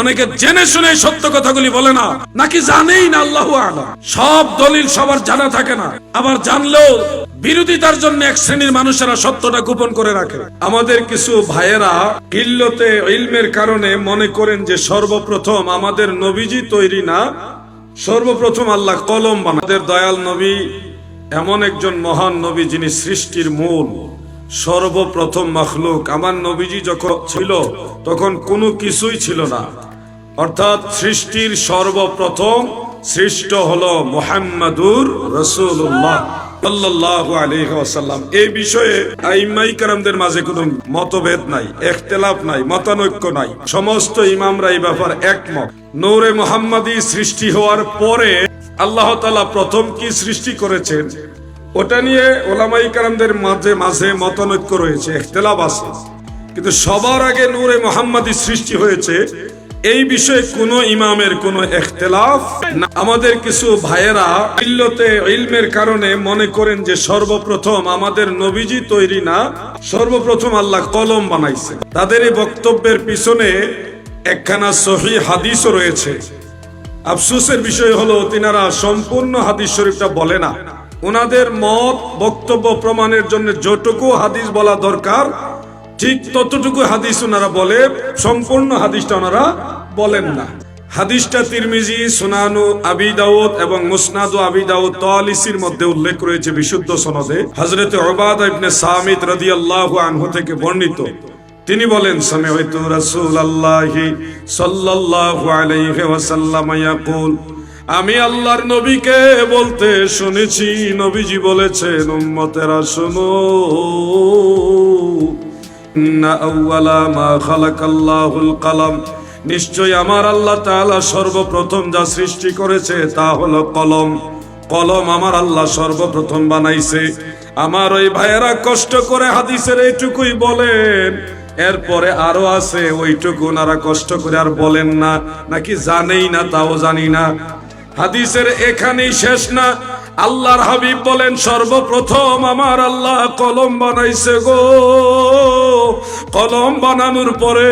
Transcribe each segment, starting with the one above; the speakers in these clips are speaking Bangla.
অনেকে জেনে শুনে সত্য কথাগুলি বলে না। নাকি জানেই না আল্লাহ সব দলিল সবার জানা থাকে না। আবার জানলেও বিরোধিতার জন্য এক শ্রেণির মানুষেরা সত্যটা গোপন করে রাখে। আমাদের কিছু ভাইয়েরা কিল্লতে ইলমের কারণে মনে করেন যে সর্বপ্রথম আমাদের নবীজি তৈরি না, সর্বপ্রথম আল্লাহ কলম বানাদের দয়াল নবী এমন একজন মহান নবী যিনি সৃষ্টির মূল। সর্বপ্রথম মখলুক। আমার নবীজি যখন ছিল, তখন কোনো কিছুই ছিল না। অর্থাৎ সৃষ্টির সর্বপ্রথম সৃষ্ট হলো মোহাম্মদুর রসুল্লাহ সাল্লাল্লাহু আলাইহি ওয়াসাল্লাম। এই বিষয়ে আইমাই কারামদের মাঝে কোনো মতভেদ নাই ইখতিলাফ নাই, মতানৈক্য নাই। সমস্ত ইমামরা এই ব্যাপার একমত। নূরে মোহাম্মদী সৃষ্টি হওয়ার পরে আল্লাহ তাআলা প্রথম কি সৃষ্টি করেছেন? ওটা নিয়ে ওলামাই কারামদের মাঝে মাঝে মতানৈক্য রয়েছে ইখতিলাফ আছে। কিন্তু সবার আগে নূরে মোহাম্মদী সৃষ্টি হয়েছে, এই বিষয়ে কোন ইমামের কোন এখতেলাফ আমাদের কিছু ভাইয়েরা ইল্লতে ইলমের কারণে মনে করেন যে সর্বপ্রথম আমাদের নবীজি তৈরি না, সর্বপ্রথম আল্লাহ কলম বানাইছে। তাদের এই বক্তব্যের পিছনে একখানা সহি হাদিসও রয়েছে। আফসোসের বিষয় হলো, তিনারা সম্পূর্ণ হাদিস শরীফটা বলে না। ওনাদের মত, বক্তব্য প্রমাণের জন্য যতটুকু হাদিস বলা দরকার, ঠিক ততটুকু হাদিস ওনারা বলে, সম্পূর্ণ হাদিসটা ওনারা বলেন না। হাদিসটা তিরমিজি, সুনানু আবি দাউদ এবং মুসনাদু আবি দাউদ তালিসির মধ্যে উল্লেখ রয়েছে বিশুদ্ধ সনদে। হযরত উবাদা ইবনে সামিত রাদিয়াল্লাহু আনহু থেকে বর্ণিত। তিনি বলেন সামিআতু রাসূলুল্লাহি সাল্লাল্লাহু আলাইহি ওয়াসাল্লাম ইয়াকুল। আমি আল্লাহর নবীকে বলতে শুনেছি, নবীজি বলেছেন, উম্মতেরা, শুনো। কলম। নিশ্চয় আমার আল্লাহ তাআলা সর্বপ্রথম যা সৃষ্টি করেছে, তা হলো কলম। কলম আমার আল্লাহ সর্বপ্রথম বানাইছে। আমার ওই ভাইয়েরা কষ্ট করে হাদিসের এইটুকুই বলেন। এরপরে আরও আছে, ওইটুকু ওনারা কষ্ট করে আর বলেন না। নাকি জানেই না, তাও জানি না। হাদিসের এখানেই শেষ না। আল্লাহর হাবিব বলেন সর্বপ্রথম আমার আল্লাহ কলম বানাইছে গো। কলম বানানোর পরে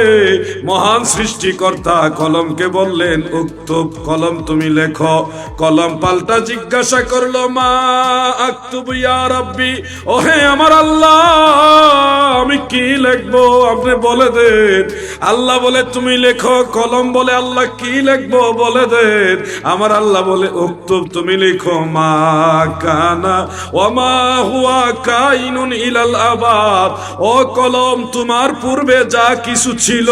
মহান সৃষ্টিকর্তা কলমকে বললেন উক্তুব কলম তুমি লেখো। কলম পাল্টা জিজ্ঞাসা করল, মা আক্তুব ইয়া রাব্বি, ওহে আমার আল্লাহ, আমি কি লিখব? আপনি বলে দেন। আল্লাহ বলে, তুমি লেখো কলম বলে, আল্লাহ কি লিখব? বলে দেন। আমার আল্লাহ বলে, উক্তুব, তুমি লিখো, মা কানা ওমা হুয়া কাইনুন ইলাল আবাদ ও কলম তোমার পূর্বে যা কিছু ছিল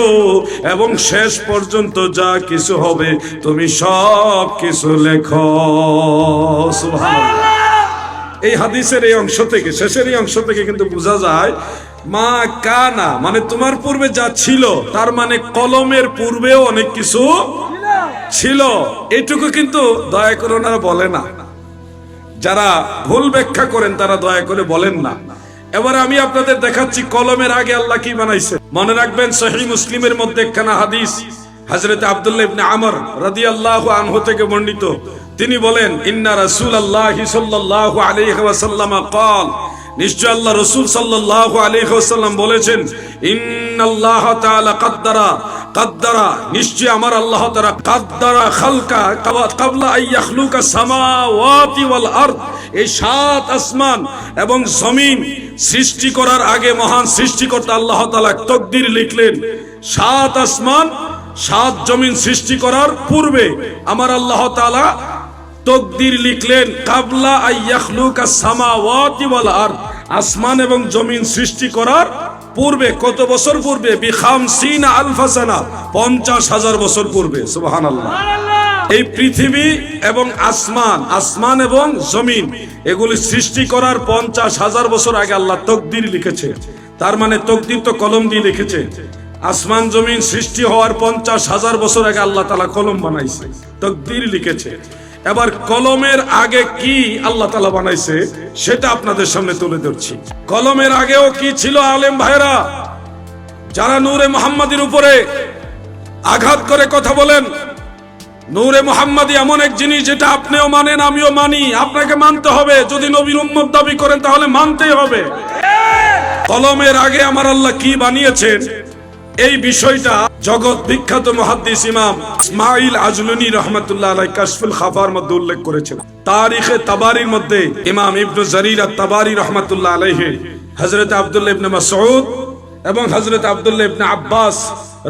এবং শেষ পর্যন্ত যা কিছু হবে, তুমি সব কিছু লেখো। এই হাদিসের এই অংশ থেকে, শেষের এই অংশ থেকে কিন্তু বোঝা যায়, মা কানা মানে তোমার পূর্বে যা ছিল, তার মানে কলমের পূর্বেও অনেক কিছু ছিল। এটুকু কিন্তু দয়া করে ওনারা বলে না। যারা ভুল ব্যাখ্যা করেন, তারা দয়া করে বলেন না। এবার আমি আপনাদের দেখাচ্ছি কলমের আগে আল্লাহ কি বানাইছে মনে রাখবেন সহি মুসলিমের মধ্যে একখানা হাদিস হযরত আব্দুল্লাহ ইবনে আমর রাদিয়াল্লাহু আনহু থেকে বর্ণিত তিনি বলেন ইন্না রাসূলুল্লাহি সাল্লাল্লাহু আলাইহি ওয়াসাল্লাম قال নিশ্চয় আল্লাহ রসুল সাল্লাল্লাহু আলাইহি বলেছেন তাআলা কাদ্দারা আমার আল্লাহ এবং জমিন সৃষ্টি করার আগে মহান সৃষ্টিকর্তা আল্লাহ তকদির লিখলেন, সাত আসমান, সাত জমিন সৃষ্টি করার পূর্বে আমার আল্লাহ তাআলা তকদির লিখলেন কাবলা আইয়াখলুকা সামাওয়াতি ওয়াল আরদ। আসমান এবং জমিন সৃষ্টি করার পূর্বে কত বছর পূর্বে? বিখামসিনা আলফা সানা 50 হাজার বছর পূর্বে। সুবহানাল্লাহ। এই পৃথিবী এবং আসমান আসমান এবং জমিন এগুলি সৃষ্টি করার পঞ্চাশ হাজার বছর আগে আল্লাহ তকদির লিখেছে। তার মানে তকদির তো কলম দিয়ে লিখেছে। আসমান জমিন সৃষ্টি হওয়ার পঞ্চাশ হাজার বছর আগে আল্লাহ তালা কলম বানাইছে। তকদির লিখেছে। এবার কলমের আগে কি আল্লাহ তালা বানাইছে, সেটা আপনাদের সামনে তুলে ধরছি। কলমের আগেও কি ছিল আলেম ভাইরা যারা নূরে মোহাম্মদের উপরে আঘাত করে কথা বলেন, নূরে মোহাম্মদী এমন এক জিনিস যেটা আপনিও মানেন, আমিও মানি। আপনাকে মানতে হবে। যদি নবীর উম্মত দাবি করেন, তাহলে মানতেই হবে। কলমের আগে আমার আল্লাহ কি বানিয়েছেন, এই বিষয়টা জগৎ বিখ্যাত মহাদ্দিস ইমাম ইসমাইল আজলুনি রহমতুল্লাহ আলাই কাশফুল খাফার মধ্যে উল্লেখ করেছেন। তারিখে তাবারির মধ্যে ইমাম ইবনু জারির আত তাবারি রহমতুল্লাহ আলাইহি, হযরত আব্দুল্লাহ ইবনে মাসউদ এবং হযরত আব্দুল্লাহ ইবনে আব্বাস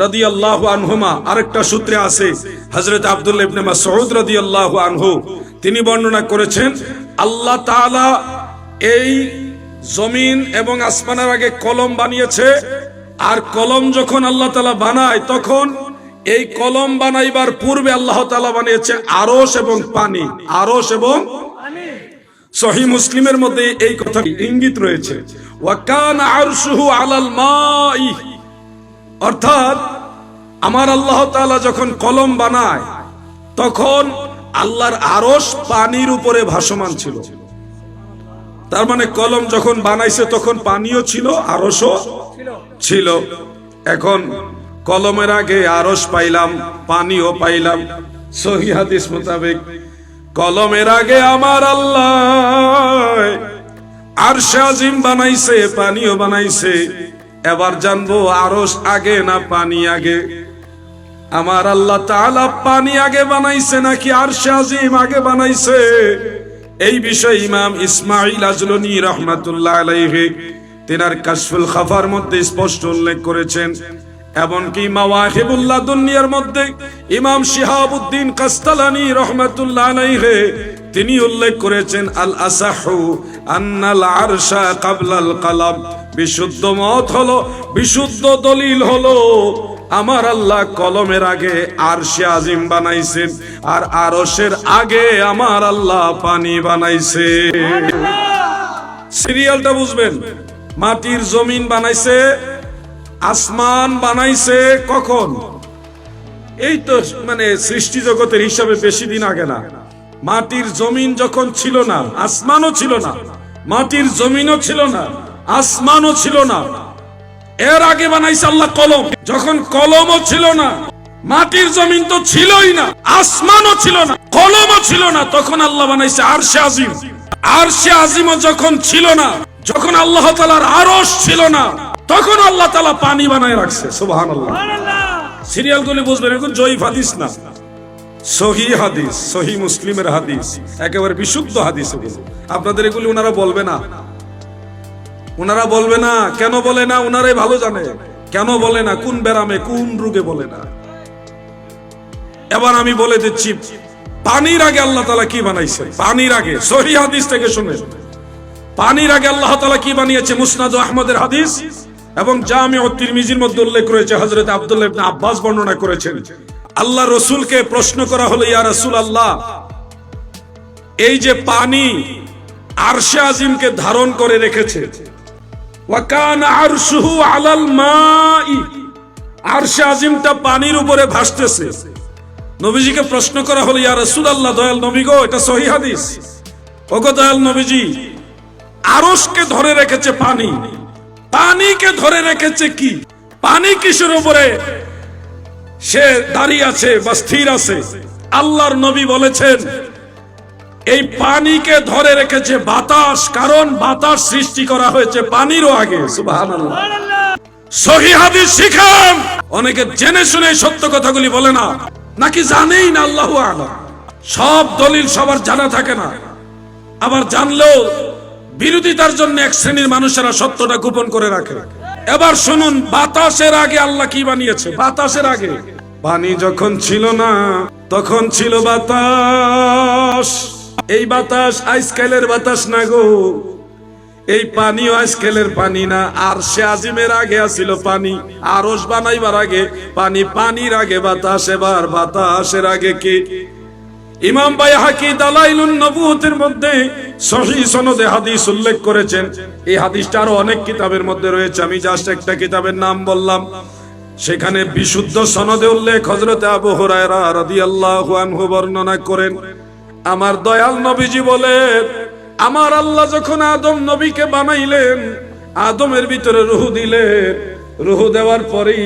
রাদিয়াল্লাহু আনহুমা আরেকটা সূত্রে আছে, হযরত আব্দুল্লাহ ইবনে মাসউদ রাদিয়াল্লাহু আনহু, তিনি বর্ণনা করেছেন, আল্লাহ তাআলা এই জমিন এবং আসমানের আগে কলম বানিয়েছে আর কলম যখন আল্লাহ তালা বানায়, তখন এই কলম বানাইবার পূর্বে আল্লাহ তালা বানিয়েছে আরস এবং পানি। আরস এবং সহি মুসলিমের মধ্যে এই কথা ইঙ্গিত রয়েছে। ওয়াকান মাই। অর্থাৎ আমার আল্লাহ তাআলা যখন কলম বানায়, তখন আল্লাহর আরস পানির উপরে ভাসমান ছিল। তার মানে কলম যখন বানাইছে তখন পানিও ছিল আরসও ছিল। এখন কলমের আগে আরস পাইলাম পানিও পাইলাম। সহি মোতাবেক কলমের আগে আমার আল্লাহ আর আজিম বানাইছে পানিও বানাইছে। এবার জানব আরস আগে না পানি আগে। আমার আল্লাহ তাআলা পানি আগে বানাইছে নাকি আর আজিম আগে বানাইছে? এই বিষয়ে ইমাম ইসমাইল আজলনি রহমাতুল্লাহ আলাইহি তিনার কাশফুল খাফার মধ্যে স্পষ্ট উল্লেখ করেছেন। এমনকি মাওয়াহিবুল্লাহ দুনিয়ার মধ্যে ইমাম শিহাবুদ্দিন কাস্তালানি রহমাতুল্লাহ আলাইহি তিনি উল্লেখ করেছেন, আল আসাহু আন্নাল আরশা কাবলাল কালাম। বিশুদ্ধ মত হলো, বিশুদ্ধ দলিল হলো আমার আল্লাহ কলমের আগে আরশে আজিম বানাইছেন আর আরশের আগে আমার আল্লাহ পানি বানাইছে। সিরিয়ালটা বুঝবেন, মাটির জমিন বানাইছে, আসমান বানাইছে কখন? এই তো মানে সৃষ্টি জগতের হিসাবে বেশি দিন আগে না। মাটির জমিন যখন ছিল না, আসমানও ছিল না, মাটির জমিনও ছিল না, আসমানও ছিল না। এর আগে বানাইছে আল্লাহ কলম। যখন কলমও ছিল না, মাটির জমিন তো ছিলই না, আসমানও ছিল না, কলমও ছিল না, তখন আল্লাহ বানাইছে আরশে আজিম। আরশে আজিমও যখন ছিল না, যখন আল্লাহ তালার আরশ ছিল না, তখন আল্লাহ তালা পানি বানায় রাখছে সুবাহান আল্লাহ বুঝবেন, এখন জয়ীফ হাদিস না। সহি হাদিস, সহি মুসলিমের হাদিস, একেবারে বিশুদ্ধ হাদিস আপনাদের এগুলি ওনারা বলবে না। ওনারা বলবে না, কেন বলে না ওনারাই ভালো জানে। কেন বলে না, কোন ব্যারামে, কোন রোগে বলে না। এবার আমি বলে দিচ্ছি, পানির আগে আল্লাহ তালা কি বানাইছে পানির আগে, সহি হাদিস থেকে শুনে পানির আগে আল্লাহ তালা কি বানিয়েছে? মুসনাদ আহমদের হাদিস এবং জামি ও তিরমিজির মধ্যে উল্লেখ রয়েছে হজরত আব্দুল্লাহ ইবনে আব্বাস বর্ণনা করেছেন। আল্লাহ রসুলকে প্রশ্ন করা হলো, ইয়া রসুল আল্লাহ এই যে পানি আরশে আজিমকে ধারণ করে রেখেছে ওয়াকান আরশুহু পানির উপরে ভাসতেছে। নবীজিকে প্রশ্ন করা দয়াল নবী গো, এটা ওগো দয়াল নবীজি, আরশকে ধরে রেখেছে পানি। পানিকে ধরে রেখেছে কি? পানি কিসের উপরে? সে দাঁড়িয়ে আছে বা স্থির আছে। আল্লাহর নবী বলেছেন এই পানিকে ধরে রেখেছে বাতাস কারণ বাতাস সৃষ্টি করা হয়েছে পানিরও আগে। সহি হাদিস শিখান। অনেকে জেনে শুনে সত্য কথাগুলি বলে না নাকি জানেই না আল্লাহ আলাম। সব দলিল সবার জানা থাকে না। আবার জানলেও বিরোধিতার জন্য এক শ্রেণির মানুষেরা সত্যটা গোপন করে রাখে। এবার শুনুন বাতাসের আগে আল্লাহ কি বানিয়েছে? বাতাসের আগে। পানি যখন ছিল না তখন ছিল বাতাস। এই বাতাস আইসকালের বাতাস না গো। এই পানিও আজকালের পানি না। আর সে আজিমের আগে আসিল পানি। আরস বানাইবার আগে পানি, পানির আগে বাতাস, এবার বাতাসের আগে কি? ইমাম বাই হাকি দালাইলুন নবুতের মধ্যে সহি সনদে হাদিস উল্লেখ করেছেন। এই হাদিসটা আরও অনেক কিতাবের মধ্যে রয়েছে। আমি জাস্ট একটা কিতাবের নাম বললাম। সেখানে বিশুদ্ধ সনদে উল্লেখ হজরতে আবু হুরায়রা রাদিয়াল্লাহু আনহু বর্ণনা করেন। আমার দয়াল নবীজি বলেন, আমার আল্লাহ যখন আদম নবীকে বানাইলেন, আদমের ভিতরে রুহু দিলেন। রুহু দেওয়ার পরেই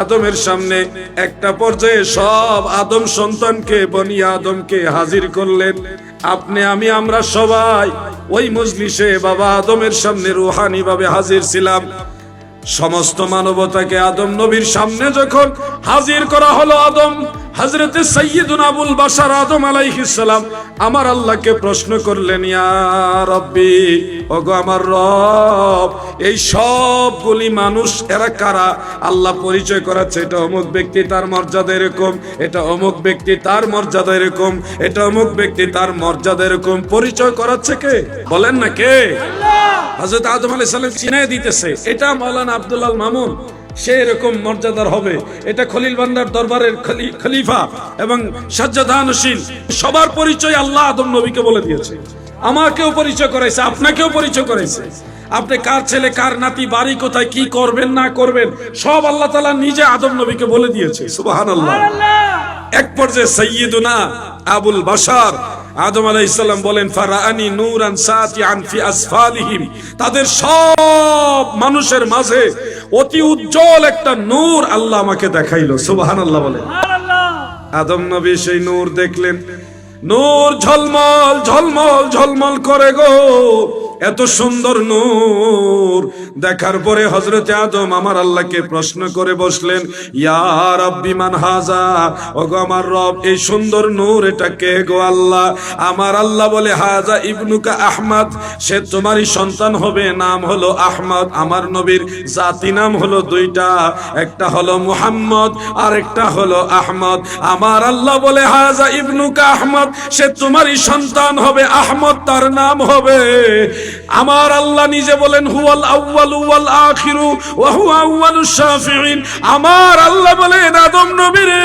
আদমের সামনে একটা পর্যায়ে সব আদম সন্তানকে, বনি আদমকে হাজির করলেন। আপনি, আমি, আমরা সবাই ওই মজলিসে বাবা আদমের সামনে রুহানি ভাবে হাজির ছিলাম। সমস্ত মানবতাকে আদম নবীর সামনে যখন হাজির করা হলো আদম হজরতে সৈয়দুন আবুল বাসার আদম আলাইহিস সালাম আমার আল্লাহকে প্রশ্ন করলেন রব্বি ওগো আমার রব এই সবগুলি মানুষ এরা কারা? আল্লাহ পরিচয় করাচ্ছে এটা অমুক ব্যক্তি তার মর্যাদা এরকম এটা অমুক ব্যক্তি তার মর্যাদা এরকম এটা অমুক ব্যক্তি তার মর্যাদা এরকম। পরিচয় করাচ্ছে কে? বলেন না কে? হযরত আদম আলাইহিস সালাম চিনাই দিতেছে। এটা মাওলানা আব্দুল্লাহ মামুন। সে এরকম মর্যাদার হবে। এটা খলিল বান্দার দরবারের খলিফা এবং সাজ্জাদানশীল সবার পরিচয় আল্লাহ আদম নবীকে বলে দিয়েছে। আমাকেও পরিচয় করাইছে আপনাকেও পরিচয় করাইছে। আপনি কার ছেলে কার নাতি বাড়ি কোথায় কি করবেন না করবেন সব আল্লাহ তাআলা নিজে আদম নবীকে বলে দিয়েছে। সুবহানাল্লাহ। এক পর্যায়ে সৈয়দুনা আবুল বাশার আদম আলাই ইসলাম বলেন ফারাআনি নূর আসফালিহিম। তাদের সব মানুষের মাঝে অতি উজ্জ্বল একটা নূর আল্লাহ আমাকে দেখাইলো সুবহানাল্লাহ বলেন আদম নবী সেই নূর দেখলেন। নূর ঝলমল ঝলমল ঝলমল করে গো। এত সুন্দর নূর। দেখার পরে হজরত আদম আমার আল্লাহকে প্রশ্ন করে বসলেন, ইয়া রাব্বি মান হাজা ওগো আমার রব, এই সুন্দর নূর এটা কে গো আল্লাহ? আমার আল্লাহ বলে হাজা ইবনুকা আহমদ, সে তোমারই সন্তান হবে, নাম হলো আহমদ। আমার নবীর জাতি নাম হলো দুইটা, একটা হলো মুহাম্মদ আর একটা হলো আহমদ। আমার আল্লাহ বলে হাজা ইবনুকা আহমদ, সে তোমারই সন্তান হবে, আহমদ তার নাম হবে। আমার আল্লাহ নিজে বলেন, হুয়াল আউয়ালু ওয়াল আখিরু ওয়া হুয়া আউয়ালুশ শাফিঈন। আমার আল্লাহ বলেন, আদম নবীরে,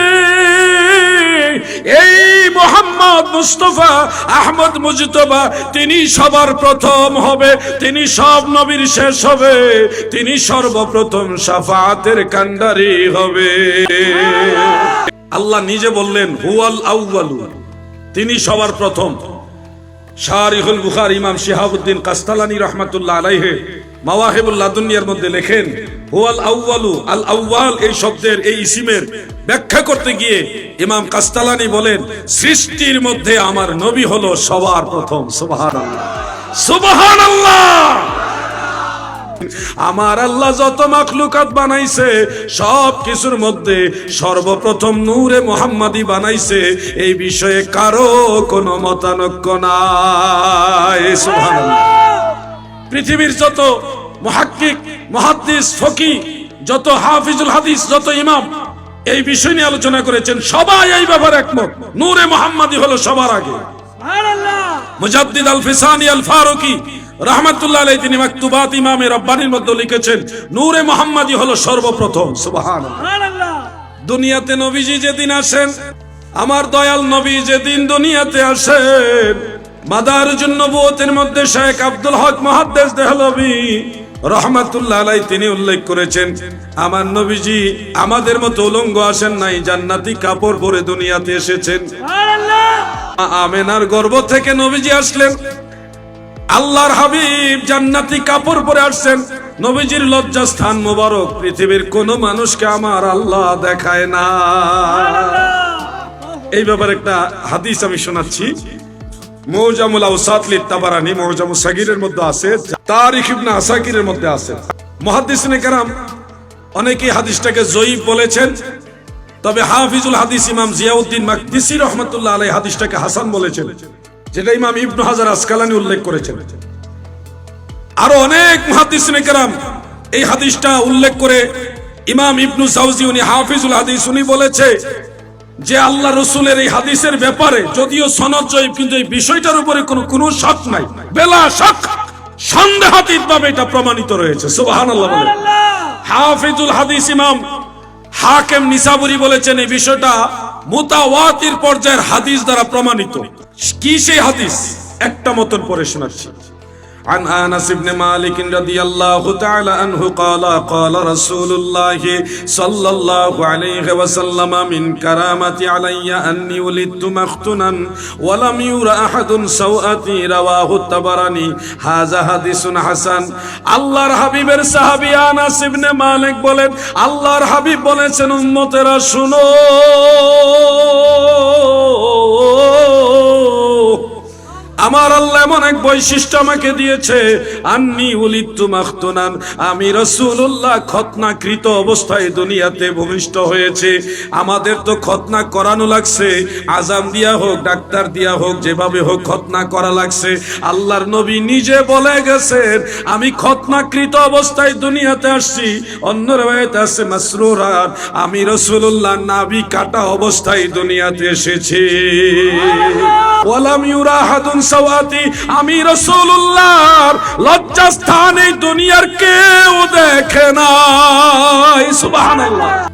এই মোহাম্মদ মুস্তফা আহমদ মুজতবা, তিনি সবার প্রথম হবে, তিনি সব নবীর শেষ হবে, তিনি সর্বপ্রথম সাফাতের কান্ডারি হবে। আল্লাহ নিজে বললেন, হুয়াল আউয়ালু, তিনি সবার প্রথম। শারিহুল বুখার ইমাম শিহাবুদ্দিন কাস্তালানি রহমাতুল্লাহ আলাইহে মাওয়াহিবুল দুনিয়ার মধ্যে লেখেন, হুয়াল আউয়ালু আল আউয়াল এই শব্দের এই ইসিমের ব্যাখ্যা করতে গিয়ে ইমাম কাস্তালানি বলেন, সৃষ্টির মধ্যে আমার নবী হলো সবার প্রথম। সুবহানাল্লাহ। সুবহানাল্লাহ! আমার আল্লাহ যত মাখলুকাত বানাইছে সব কিছুর মধ্যে সর্বপ্রথম নূরে মোহাম্মদী বানাইছে এই বিষয়ে কারও কোনো মতানক্য নাই। সুবহানাল্লাহ। পৃথিবীর যত মহাক্কিক মহাদ্দিস ফকি যত হাফিজুল হাদিস যত ইমাম এই বিষয় নিয়ে আলোচনা করেছেন সবাই এই ব্যাপারে একমত। নূরে মোহাম্মদী হলো সবার আগে। মুজাদ্দিদ আল ফিসানি আল ফারুকি রহমাতুল্লাহ তিনি মাকতুবাত ইমামে রব্বানির মধ্যে লিখেছেন নূরে মোহাম্মদী হলো সর্বপ্রথম। সুবহানাল্লাহ। দুনিয়াতে নবীজি যেদিন আসেন আমার দয়াল নবী যেদিন দুনিয়াতে আসেন মাদারুজুন নবুয়তের মধ্যে শেখ আব্দুল হক মুহাদ্দিস দেহলভী রহমাতুল্লাহ আলাই তিনি উল্লেখ করেছেন আমার নবীজি আমাদের মতো উলঙ্গ আসেন নাই জান্নাতি কাপড় পরে দুনিয়াতে এসেছেন। আমেনার গর্ব থেকে নবীজি আসলেন আল্লাহর হাবিব জান্নাতি কাপড় পরে আসছেন। নবীজির লজ্জা স্থান মোবারক পৃথিবীর কোন মানুষকে আমার আল্লাহ দেখায় না। এই ব্যাপারে একটা হাদিস আমি শোনাচ্ছি। মৌজামুল আউসাত লিত তাবারানি মৌজামুল সাগিরের মধ্যে আছে তারিখ ইবনে আসাকিরের মধ্যে আছে। মুহাদ্দিসিনে কেরাম অনেকেই হাদিসটাকে জয়ীফ বলেছেন তবে হাফিজুল হাদিস ইমাম জিয়াউদ্দিন মাকদিসি রহমতুল্লাহ আলাই হাদিসটাকে হাসান বলেছেন। যেটা ইমাম ইবনু হাজার আসকালানি উল্লেখ করেছেন। আরও অনেক কেরাম এই হাদিসটা উল্লেখ করে ইমাম ইবনু সাউজি উনি হাফিজুল হাদিস উনি বলেছে যে আল্লাহ রসুলের এই হাদিসের ব্যাপারে যদিও সনদ জয়ীব, কিন্তু এই বিষয়টার উপরে কোনো কোনো নাই। বেলা সন্দেহাতীত ভাবে এটা প্রমাণিত রয়েছে। সুবহানাল্লাহ বলে। হাফিজুল হাদিস ইমাম হাকেম নিসাবুরি বলেছেন এই বিষয়টা মুতাওয়াতির পর্যায়ের হাদিস দ্বারা প্রমাণিত। কি সেই হাদিস? একটা মতন পরে শোনাচ্ছি। عن انس بن مالك رضي الله تعالى عنه قال قال رسول الله صلى الله عليه وسلم من كرامتي علي اني ولدت مختنا ولم ير احد سوءتي رواه الطبراني هذا حديث حسن আল্লাহর হাবিবের সাহাবী আনাস ইবনে মালিক বলেন আল্লাহর হাবিব বলেছেন উম্মতেরা শুনো আমার আল্লাহ এমন এক বৈশিষ্ট্য আমাকে দিয়েছে। আন্নি উলিত্তু মাখতুনান, আমি রসুল্লাহ খতনাকৃত অবস্থায় দুনিয়াতে ভূমিষ্ঠ হয়েছে। আমাদের তো খতনা করানো লাগছে। আজাম দিয়া হোক, ডাক্তার দিয়া হোক, যেভাবে হোক খতনা করা লাগছে। আল্লাহর নবী নিজে বলে গেছেন, আমি খতনাকৃত অবস্থায় দুনিয়াতে আসছি। অন্য রেওয়ায়তে আছে মাসরুরার আমি রসুল্লাহ নাবি কাটা অবস্থায় দুনিয়াতে এসেছি। ওয়ালাম ইউরা হাদুন সাওয়াতি আমি রাসূলুল্লাহর লজ্জাস্থান এই দুনিয়ার কেউ দেখে না সুবহানাল্লাহ।